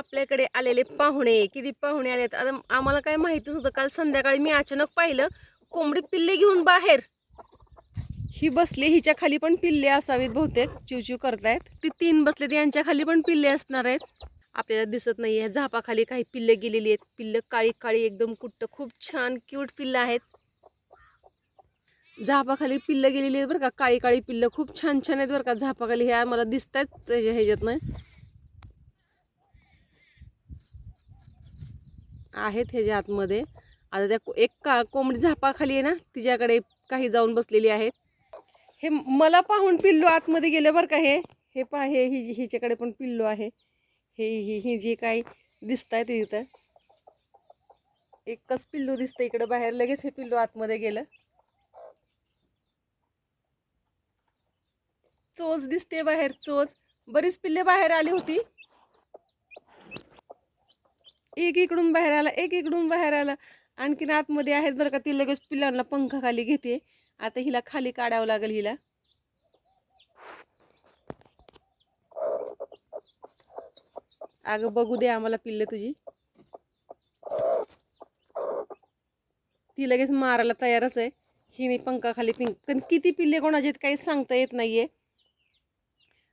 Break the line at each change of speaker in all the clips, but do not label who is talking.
आपल्याकडे आलेले पाहुणे किती पाहुणे आलेत? आता आम्हाला काय माहितीच होतं काल संध्याकाळी मी अचानक पाहिलं कोंबडी पिल्ले घेऊन बाहेर. ही बसली हिच्या खाली पण पिल्ले असावीत बहुतेक. चिवचिव करतायत. ती तीन बसले यांच्या खाली पण पिल्ले असणार आहेत. आपल्याला दिसत नाहीये झापाखाली काही पिल्ले गेलेली आहेत. पिल्लं काळी काळी एकदम कुट्ट खूप छान क्यूट पिल्लं आहेत. झापाखाली पिल्लं गेलेली आहेत बरं का काळी काळी पिल्लं खूप छान छान आहेत बरं का झापाखाली ह्या मला दिसत आहेत त्याच्या ह्याच्यातनं. आहेत ह्याच्या आतमध्ये. आता त्या एक का कोंबडी झापाखाली आहे ना तिच्याकडे काही जाऊन बसलेली आहेत. हे मला पाहून पिल्लू आतमध्ये गेले बरं का हे. हे पहा हे हि हिच्याकडे पण पिल्लू आहे. हे ही ही जे काही दिसत आहे ते एकच पिल्लू दिसतं इकडं बाहेर. लगेच हे पिल्लू आतमध्ये गेलं. चोच दिसते बाहेर चोच. बरीच पिल्ले बाहेर आली होती. एक इकडून बाहेर आला एक इकडून बाहेर आला. आणखीन आतमध्ये आहेत बरं का ती लगेच पिल्लांना पंखा खाली घेते. आता हिला खाली काढावं लागेल हिला. अगं बघू दे आम्हाला पिल्ले तुझी. ती लगेच मारायला तयारच आहे. हिने पंखा खाली पिंक पण किती पिल्ले कोणाचे आहेत काही सांगता येत नाहीये.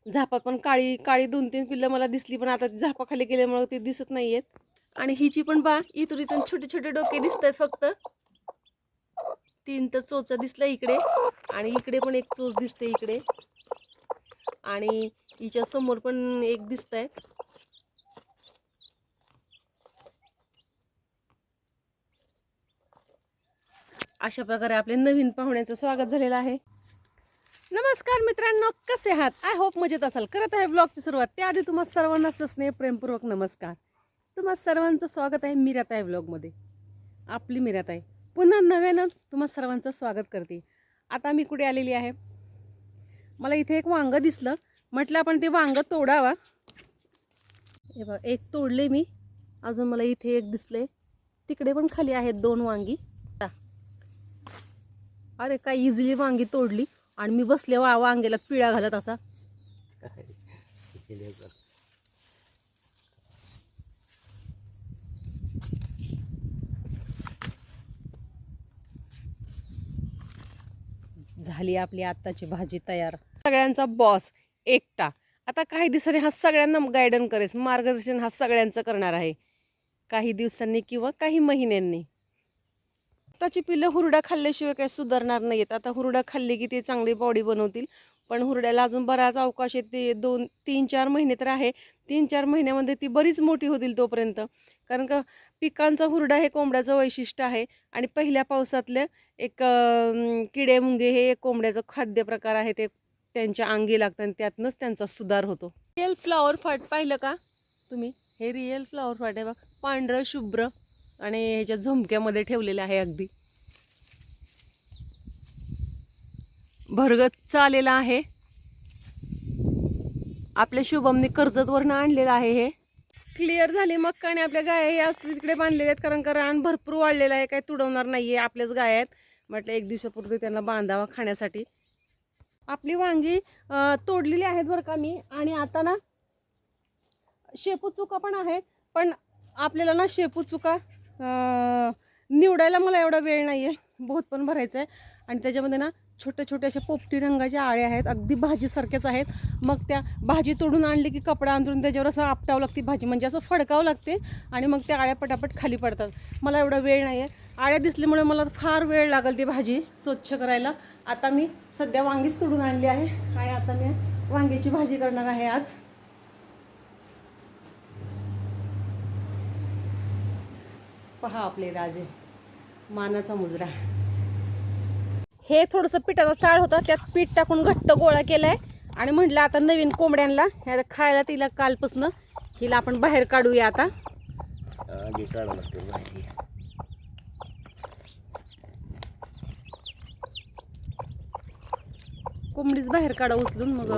झापा पण काळी काळी दोन तीन पिल्लं मला दिसली पण आता झापा झापाखाली गेल्यामुळे ती दिसत नाहीयेत. आणि हिची पण बा इथून इथून छोटे छोटे डोके दिसत आहेत फक्त. तीन तर चोचा दिसला इकडे आणि इकडे पण एक चोच दिसते इकडे. आणि हिच्या समोर पण एक दिसत आहे अशा प्रकारे आपले नवीन पाहुण्याचं स्वागत झालेलं आहे. नमस्कार मित्रांनो कसे आहात? आय होप मजेत असाल. करत आहे ब्लॉगची सुरुवात. त्याआधी तुम्हा सर्वांना सस्ने प्रेमपूर्वक नमस्कार. तुम्हा सर्वांचं स्वागत आहे मिराताई ब्लॉगमध्ये आपली मिराताई पुन्हा नव्यानं तुम्हा सर्वांचं स्वागत करते. आता मी कुठे आलेली आहे? मला इथे एक वांगं दिसलं. म्हटलं आपण ते वांगं तोडावा. हे बघ एक तोडले मी. अजून मला इथे एक दिसले. तिकडे पण खाली आहेत दोन वांगी. अरे काय इझिली वांगी तोडली. आणि मी बसले वा वांग्याला पिळा घालत असा. झाली आपली आत्ताची भाजी तयार. सगळ्यांचा बॉस एकटा. आता काही दिवसांनी हा सगळ्यांना गायडन करेस. मार्गदर्शन हा सगळ्यांचं करणार आहे. काही दिवसांनी किंवा काही महिन्यांनी. आताची पिल्लं हुरडा खाल्ल्याशिवाय काही सुधारणार नाहीत. आता हुरडा खाल्ली की ते चांगली बॉडी बनवतील. पण हुरड्याला अजून बराच अवकाश आहे. ते दोन तीन चार महिने तर आहे. तीन चार महिन्यामध्ये ती बरीच मोठी होतील तोपर्यंत. कारण का पिकांचा हुरडा हे कोंबड्याचं वैशिष्ट्य आहे. आणि पहिल्या पावसातल्या एक किडे मुंगे हे एक कोंबड्याचं खाद्यप्रकार आहे ते त्यांच्या अंगी लागतं आणि त्यातनंच त्यांचा सुधार होतो. रिअल फ्लॉवर फाट पाहिलं का तुम्ही? हे रिअल फ्लॉवर फाट आहे बघ. पांढरं शुभ्र आणि ह्याच्या झुमक्यामध्ये ठेवलेलं आहे अगदी. भरगत आलेला आहे. आपल्या शुभमने कर्जतवरनं आणलेलं आहे हे. क्लिअर झाले मग आणि आपल्या गाया हे असते तिकडे बांधलेले आहेत कारण का रान भरपूर वाढलेलं आहे काही तुडवणार नाही आहे आपल्याच गाय आहेत म्हटलं एक दिवसापूर्वी त्यांना बांधावा खाण्यासाठी. आपली वांगी तोडलेली आहेत बरं का मी. आणि आता ना शेपू चुका पण आहे पण आपल्याला ना शेपू चुका निवडायला मला एवढा वेळ नाही आहे बहुत पण भरायचं आहे आणि त्याच्यामध्ये ना छोट्या छोट्या अशा पोपटी रंगाच्या आळ्या आहेत अगदी भाजीसारख्याच आहेत. मग त्या भाजी तोडून आणली की कपडा अंतरून त्याच्यावर असं आपटावं लागते भाजी म्हणजे असं फडकावं लागते आणि मग त्या आळ्या पटापट खाली पडतात. मला एवढा वेळ नाही आहे आळ्या दिसल्यामुळे मला फार वेळ लागेल ती भाजी स्वच्छ करायला. आता मी सध्या वांगीच तोडून आणली आहे आणि आता मी वांग्याची भाजी करणार आहे आज. पहा आपले राजे मानाचा मुजरा. हे थोडंसं पिठाचा चाळ होता त्यात पीठ टाकून घट्ट गोळा केलाय. आणि म्हटलं आता नवीन कोंबड्यांना ह्या खायला तिला कालपासनं हिला आपण बाहेर काढूया आता. कोंबडीच बाहेर काढा उचलून मग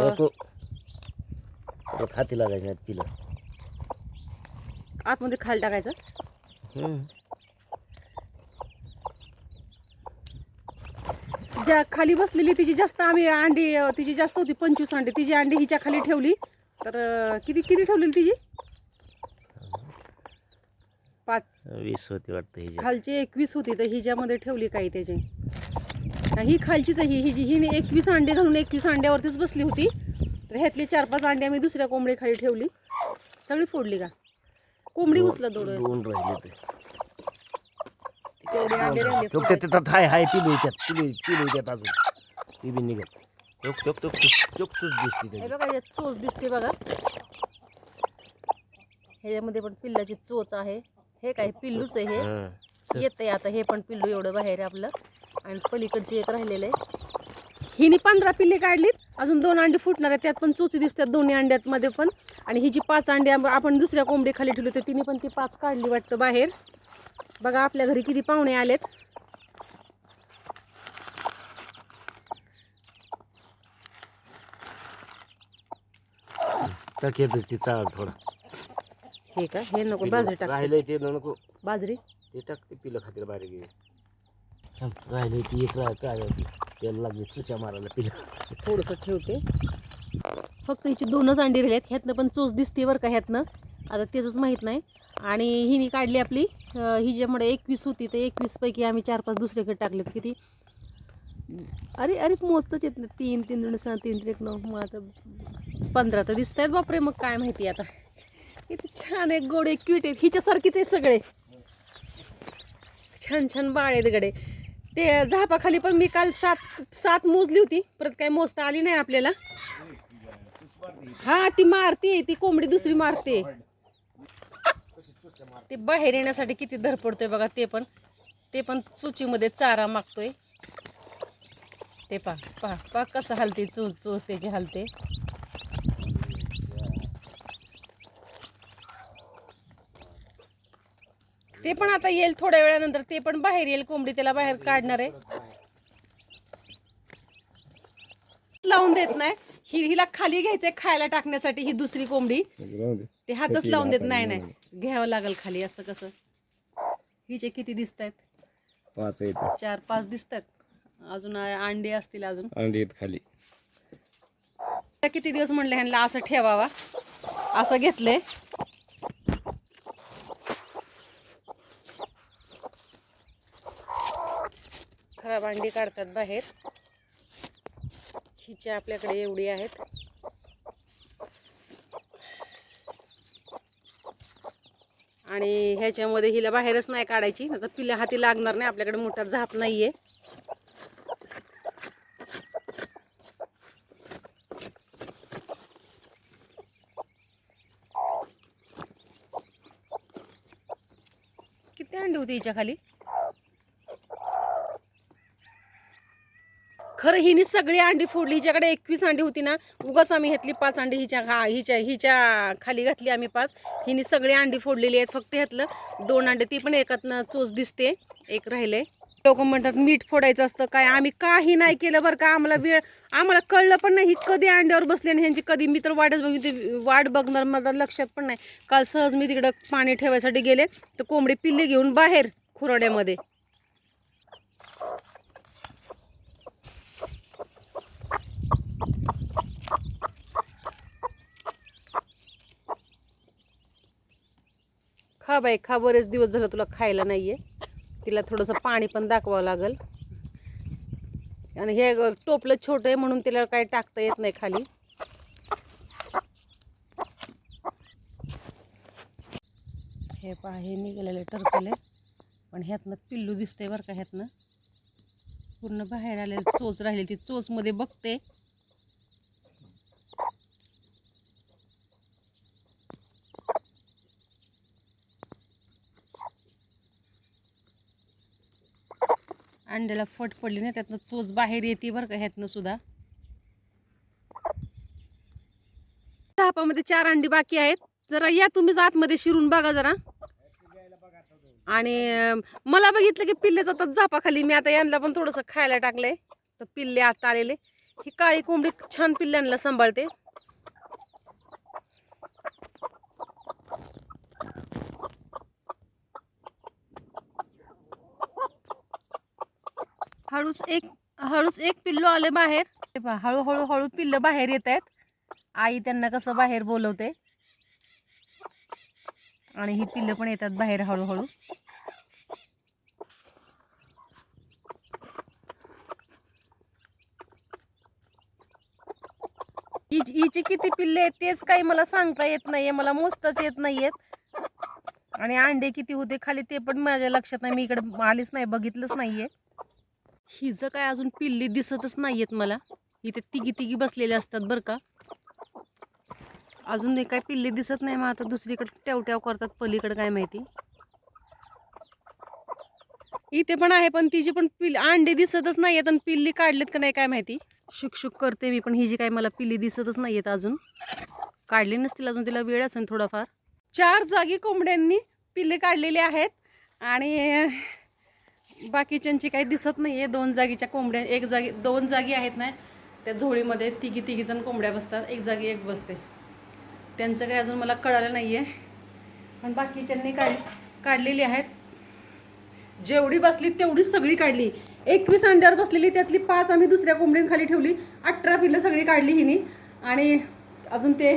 हाती लागायचे पिलं.
आतमध्ये खाली टाकायचं. ज्या खाली बसलेली तिची जास्त आम्ही अंडी तिची जास्त होती पंचवीस अंडी. तिची अंडी हिच्या खाली ठेवली. तर किती किती ठेवलेली तिची? पाच.
वीस होती वाटतं
खालची एकवीस होती तर हिच्यामध्ये ठेवली काही त्याची. हा, ही खालचीच ही हिची हिने एकवीस अंडे घालून एकवीस अंड्यावरतीच बसली होती. तर ह्यातली चार पाच अंडे आम्ही दुसऱ्या कोंबडी खाली ठेवली. सगळी फोडली का? कोंबडी उचला दोन
राहिले
तेवढे अंडे राहिले.
तो
फोडायचे.
त्याच्यात हाय हाय ती लिहित्यात ती लिहि- ती लिहित्यात अजून. ती बी निघत. चोक चोक चोक चोक चोक दिसते
हे
त्याची.
बघा यात चोच दिसते बघा. ह्याच्यामध्ये पण पिल्लाची चोच आहे. हे काय पिल्लूच आहे हे.
हं.
येतंय आता हे पण पिल्लू एवढं बाहेर आहे आपलं. आणि पलीकडचे एक राहिलेलं आहे. हिने पंधरा पिल्ले काढलीत. अजून दोन अंडे फुटणार आहेत. त्यात पण चोची दिसतात दोन्ही अंड्यात मध्ये पण. आणि ही जी पाच अंडे आपण दुसऱ्या कोंबडी खाली ठेवली होती तिने पण ती पाच काढली वाटतं बाहेर. बघा आपल्या घरी किती पाहुणे आलेत.
टाक येतच ती चाळ थोडा.
हे का? हे नको बाजरी टाक.
राहिलंय ते नको.
बाजरी?
ते टाक ते पिलं खातील बारीक आहे. थांब, राहिलंय ती एक राह काय आहे ती? त्याला लागली चुच्या मारायला पिलं.
थोडंसं ठेवते. फक्त हिची दोनच अंडी राहिल्यात ह्यातनं पण चोच दिसते बरं का ह्यातनं. आता तेच माहीत नाही. आणि हिने काढली आपली अं, ही ज्यामुळे एकवीस होती तर एकवीस पैकी आम्ही चार पाच दुसरीकडे टाकलेत. किती? अरे अरे मोजतच येत नाही. तीन तीन दोन सहा तीन त्रिक नऊ मग आता पंधरा तर दिसत आहेत. बापरे मग काय माहिती आता. किती छान एक गोड एक क्यूट आहेत. हिच्यासारखीच आहे सगळे. छान छान बाळ आहेत गडे. ते झापाखाली पण मी काल सात सात मोजली होती. परत काय मोजता आली नाही आपल्याला. हा ती मारते ती कोंबडी दुसरी मारते ते बाहेर येण्यासाठी किती धरपडतोय बघा ते पण. ते पण चुचीमध्ये चारा मागतोय. ते पा पा पा कसं हलते चोच चोच त्याची हलते. ते पण आता येईल थोड्या वेळानंतर ते पण बाहेर येईल कोंबडी त्याला बाहेर काढणार आहे. लावून देत नाही. ही हिला खाली घ्यायचंय खायला टाकण्यासाठी ही दुसरी कोंबडी. ते हातच लावून देत नाही नाही. घ्यावं लागल खाली असं कसं. हिचे किती दिसत आहेत. चार पाच दिसत आहेत अजून अंडे असतील अजून.
अंडी खाली.
किती दिवस म्हणले ह्यांना असं ठेवावा? असं घेतलंय. खराब अंडी काढतात बाहेर. हिच्या आपल्याकडे एवढी आहेत. आणि ह्याच्यामध्ये हिला बाहेरच नाही काढायची. आता पिल्या हाती लागणार नाही. आपल्याकडे मोठा झाप नाहीये. किती अंडी होती हिच्या खाली? खरं हिने सगळी अंडी फोडली. हिच्याकडे एकवीस अंडी होती ना उगाच आम्ही घेतली पाच अंडी हिच्या हा हिच्या हिच्या खाली घातली आम्ही पाच. हिने सगळी अंडी फोडलेली आहेत. फक्त ह्यातलं दोन अंडे ती पण एकातनं चोच दिसते. एक राहिले लोक म्हणतात मीठ फोडायचं असतं काय? आम्ही काही नाही केलं बरं का? आम्हाला वेळ आम्हाला कळलं पण नाही. ही कधी अंड्यावर बसली आणि ह्यांची कधी मी तर वाटच बघितली वाट बघणार मला लक्षात पण नाही. काल सहज मी तिकडं पाणी ठेवायसाठी गेले तर कोंबडी पिल्ली घेऊन बाहेर खुराड्यामध्ये. खा बाई खा बरेच दिवस झालं तुला खायला नाहीये. तिला थोडंसं पाणी पण दाखवावं लागल. आणि हे टोपलं छोटं आहे म्हणून तिला काही टाकता येत नाही खाली. हे पहा हे निघालेले टरकले पण ह्यातनं पिल्लू दिसतंय बरं का ह्यातनं. पूर्ण बाहेर आलेलं चोच राहिली ती चोचमध्ये बघते. अंड्याला फट पडली ना त्यातनं चोच बाहेर येते बरं का ह्यातनं सुद्धा. तापामध्ये चार अंडी बाकी आहेत. जरा या तुम्हीच आतमध्ये शिरून बघा जरा. आणि मला बघितलं की पिल्ले जातात झापाखाली. मी आता यांना पण थोडंसं खायला टाकलंय. तर पिल्ले आता आलेले. ही काळी कोंबडी छान पिल्ल्यांना सांभाळते. हळूच एक हळूच एक पिल्लू आले बाहेर. हे पहा हळूहळू हळू पिल्लं बाहेर येत आहेत. आई त्यांना कसं बाहेर बोलवते. आणि ही पिल्लं पण येतात बाहेर हळूहळू. हिची किती पिल्ले आहेत तेच काही मला सांगता येत नाहीये मला मोजताच येत नाहीयेत. आणि अंडे किती होते खाली ते पण माझ्या लक्षात नाही मी इकडे आलीच नाही बघितलंच नाहीये. हिचं काय अजून पिल्ली दिसतच नाहीयेत मला. इथे तिघी तिघी बसलेले असतात बरं का. अजून काय पिल्ली दिसत नाही मग आता दुसरीकडे टेवट्याव करतात पलीकडे काय माहिती. इथे पण आहे पण तिची पण पिल्ली अंडे दिसतच नाहीयेत आणि पिल्ली काढलेत का नाही काय माहिती. शुक शुक करते मी पण हिजी काय मला पिल्ली दिसतच नाहीयेत अजून. काढली नसतील अजून तिला वेळ असेल थोडाफार. चार जागी कोंबड्यांनी पिल्ले काढलेले आहेत. आणि बाकीच्यांची काही दिसत नाही आहे दोन जागीच्या कोंबड्या एक जागी दोन जागी आहेत ना त्या झोळीमध्ये तिघी तिघीजण कोंबड्या बसतात. एक जागी एक बसते. त्यांचं काही अजून मला कळालं नाही आहे पण बाकीच्यांनी काढ काढलेली आहेत. जेवढी बसली तेवढीच सगळी काढली. एकवीस अंड्यावर बसलेली त्यातली पाच आम्ही दुसऱ्या कोंबडींखाली ठेवली. अठरा पिल्लं सगळी काढली हिनी. आणि अजून ते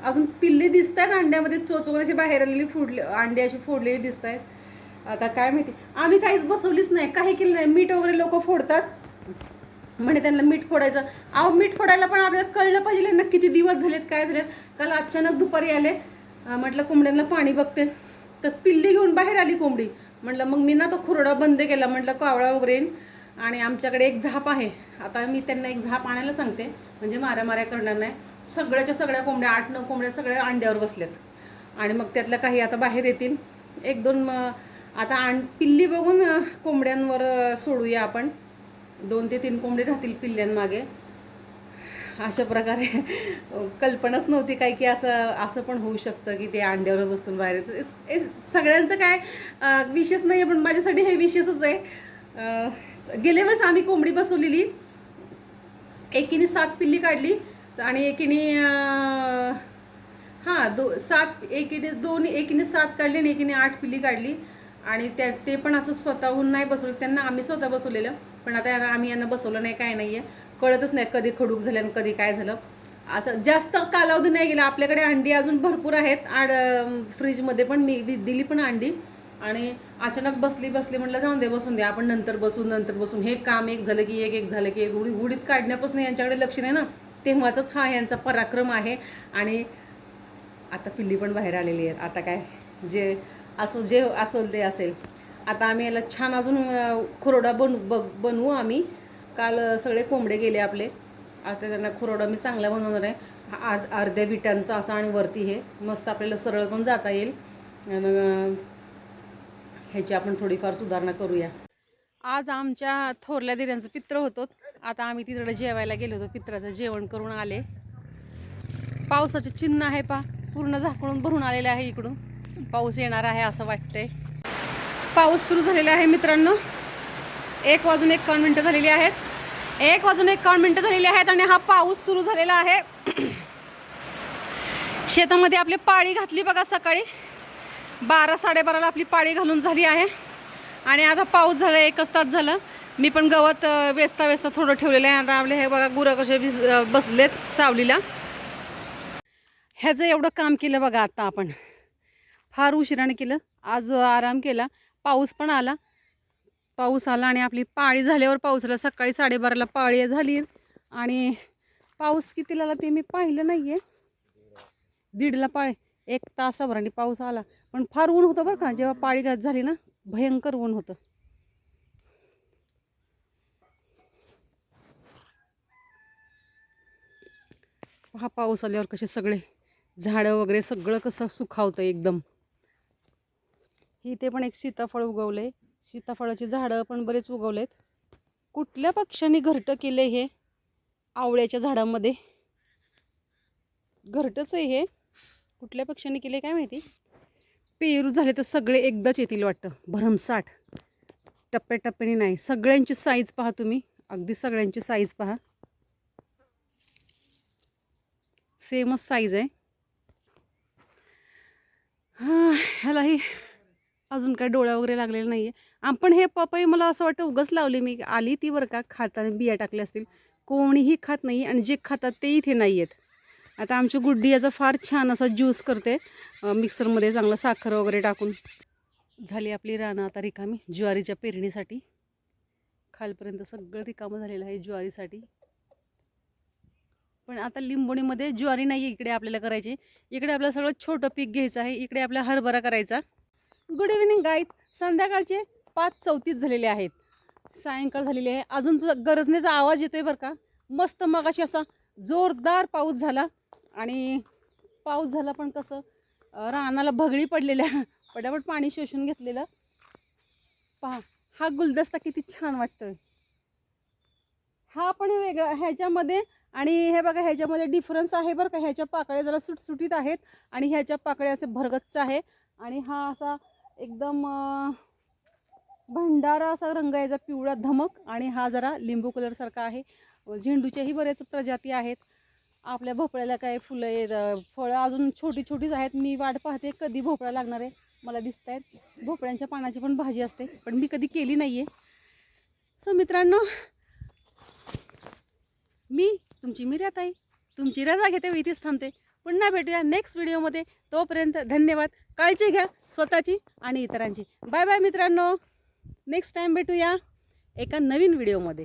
अजून पिल्ले दिसत आहेत अंड्यामध्ये. चोच वगैरे अशी बाहेर आलेली फोडले अंडी अशी फोडलेली दिसत आहेत आता काय माहिती? आम्ही काहीच बसवलीच नाही काही केलं नाही. मीठ वगैरे लोक फोडतात. म्हणे त्यांना मीठ फोडायचं. अहो मीठ फोडायला पण आपल्याला कळलं पाहिजे ना किती दिवस झालेत काय झालेत. काल अचानक दुपारी आले. म्हटलं कोंबड्यांना पाणी बघते. तर पिल्ली घेऊन बाहेर आली कोंबडी. म्हटलं मग मी ना तो खुरडा बंद केला. म्हटलं कावळा वगैरे. येईन आणि आमच्याकडे एक झाप आहे. आता मी त्यांना एक झाप आणायला सांगते. म्हणजे माऱ्या माऱ्या करणार नाही. सगळ्याच्या सगळ्या कोंबड्या आठ नऊ कोंबड्या सगळ्या अंड्यावर बसल्यात आणि मग त्यातल्या काही आता बाहेर येतील. एक दोन मग आता आण पिल्ली बघून कोंबड्यांवर सोडूया आपण. दोन ते तीन कोंबडे राहतील पिल्ल्यांमागे. अशा प्रकारे कल्पनाच नव्हती काय की असं असं पण होऊ शकतं की ते अंड्यावर बसून बाहेर सगळ्यांचं काय विशेष नाही आहे पण माझ्यासाठी हे विशेषच आहे. गेल्या वेळेस आम्ही कोंबडी बसवलेली. एकीने सात पिल्ली काढली आणि एकीने हां दो सात एकीने दोन एकीने सात काढली आणि एकीने आठ पिल्ली काढली. आणि त्या ते पण असं स्वतःहून नाही बसवलं. त्यांना आम्ही स्वतः बसवलेलं. पण आता यांना- आम्ही यांना बसवलं नाही काय नाही आहे कळतच नाही कधी खडूक झालं आणि कधी काय झालं. असं जास्त कालावधी नाही गेला. आपल्याकडे अंडी अजून भरपूर आहेत. आड फ्रीजमध्ये पण मी दि- दिली पण अंडी. आणि अचानक बसली बसली म्हटलं जाऊन दे बसून दे. आपण नंतर बसून नंतर बसून. हे काम एक झालं की एक एक झालं की एक. उडी उडीत काढण्यापासून यांच्याकडे लक्ष नाही ना. तेव्हाचाच हा यांचा पराक्रम आहे. आणि आता पिल्ली पण बाहेर आलेली आहेत आता काय? जे असो जे असेल ते असेल. आता आम्ही याला छान अजून खुरोडा बनू बग बनवू आम्ही. काल सगळे कोंबडे गेले आपले. आता त्यांना खुरोडा मी चांगला बनवणार आहे. हा अर्ध्या विटांचा असा आणि वरती हे. मस्त आपल्याला सरळ पण जाता येईल. ह्याची आपण थोडीफार सुधारणा करूया. आज आमच्या थोरल्या दिऱ्यांचं पित्र होतो. आता आम्ही तिकडे जेवायला गेलो होतो. पित्राचं जेवण करून आले. पावसाचे चिन्ह आहे पा. पूर्ण झाकळून भरून आलेले आहे इकडून. पाऊस येणार आहे असं वाटतंय. पाऊस सुरू झालेला आहे मित्रांनो. एक वाजून एकावन्न मिनटं झालेली आहेत. एक वाजून एकावन्न मिनटं झालेली आहेत आणि हा पाऊस सुरू झालेला आहे. शेतामध्ये आपली पाळी घातली बघा सकाळी. बारा साडेबाराला आपली पाळी घालून झाली आहे. आणि आता पाऊस झाला एकच तास झालं. मी पण गवत वेचता वेचता थोडं ठेवलेलं आहे. आता आपले हे बघा गुरं कसे बिस बसलेत सावलीला. ह्याचं एवढं काम केलं बघा आता आपण. फार उशिराने केलं. आज आराम केला. पाऊस पण आला. पाऊस आला आणि आपली पाळी झाल्यावर पाऊस आला सकाळी साडेबाराला पाळी झाली. आणि पाऊस कितीला आला ते मी पाहिलं नाही आहे दीडला पाळी एक तासावर आणि पाऊस आला. पण फार ऊन होतं बरं का. जेव्हा पाळी घात झाली ना भयंकर ऊन होतं. हा पाऊस आल्यावर कसे सगळे झाडं वगैरे सगळं कसं सुखावतं एकदम. इथे पण एक सीताफळ उगवलंय. सीताफळाची झाडं पण बरेच उगवलेत. कुठल्या पक्ष्याने घरटं केलं हे? आवळ्याच्या झाडामध्ये. घरटंच आहे हे. कुठल्या पक्षाने केले काय माहिती? पेरू झाले तर सगळे एकदाच येतील वाटतं. भरमसाठ. टप्प्याटप्प्याने नाही. सगळ्यांची साईज पहा तुम्ही. अगदी सगळ्यांची साईज पहा. सेमच साईज आहे. हां ह्यालाही अजून काय डोळ्या वगैरे लागलेला नाही आहे आपण हे पपई मला असं वाटतं उगच लावली मी. आली ती बरं का खाताना बिया टाकल्या असतील. कोणीही खात नाही आणि जे खातात ते इथे नाही आहेत आता आमची गुड्डी याचा फार छान असा ज्यूस करते. मिक्सरमध्ये चांगलं साखर वगैरे टाकून. झाली आपली रानं आता रिकामी ज्वारीच्या पेरणीसाठी. खालपर्यंत सगळं रिकामं झालेलं आहे ज्वारीसाठी. पण आता लिंबोणीमध्ये ज्वारी नाही आहे इकडे आपल्याला करायची. इकडे आपल्याला सगळं छोटं पीक घ्यायचं आहे. इकडे आपला हरभरा करायचा. गुड इव्हिनिंग गाईत संध्याकाळचे पाच चौतीस झालेले आहेत. सायंकाळ झालेली आहे. अजून तुझा गरजण्याचा आवाज येतोय बरं का? मस्त मगाशी असा जोरदार पाऊस झाला. आणि पाऊस झाला पण कसं रानाला भगडी पडलेल्या पटापट पाणी शोषून घेतलेलं. पहा हा गुलदस्ता किती छान वाटतोय. हा पण वेगळा ह्याच्यामध्ये आणि हे बघा ह्याच्यामध्ये डिफरन्स आहे बरं का? ह्याच्या पाकळ्या जरा सुटसुटीत आहेत. आणि ह्याच्या पाकळ्या असे भरगच्च आहे. आणि हा असा एकदम भंडारा असा रंग याचा पिवळा धमक. आणि हा जरा लिंबू कलरसारखा आहे. झेंडूच्याही बरेच प्रजाती आहेत. आपल्या भोपळ्याला काय फुलं आहेत फळं अजून छोटी छोटीच आहेत. मी वाट पाहते कधी भोपळा लागणार आहे मला दिसत आहेत भोपळ्यांच्या पानाची पण भाजी असते पण मी कधी केली नाही आहे सो मित्रांनो मी तुमची मिर्यात आहे तुमची रजा घेते व इथेच थांबते. पुन्हा भेटूया नेक्स्ट व्हिडिओमध्ये तोपर्यंत धन्यवाद. काळजी घ्या स्वतःची आणि इतरांची. बाय बाय मित्रांनो. नेक्स्ट टाईम भेटूया एका नवीन व्हिडिओमध्ये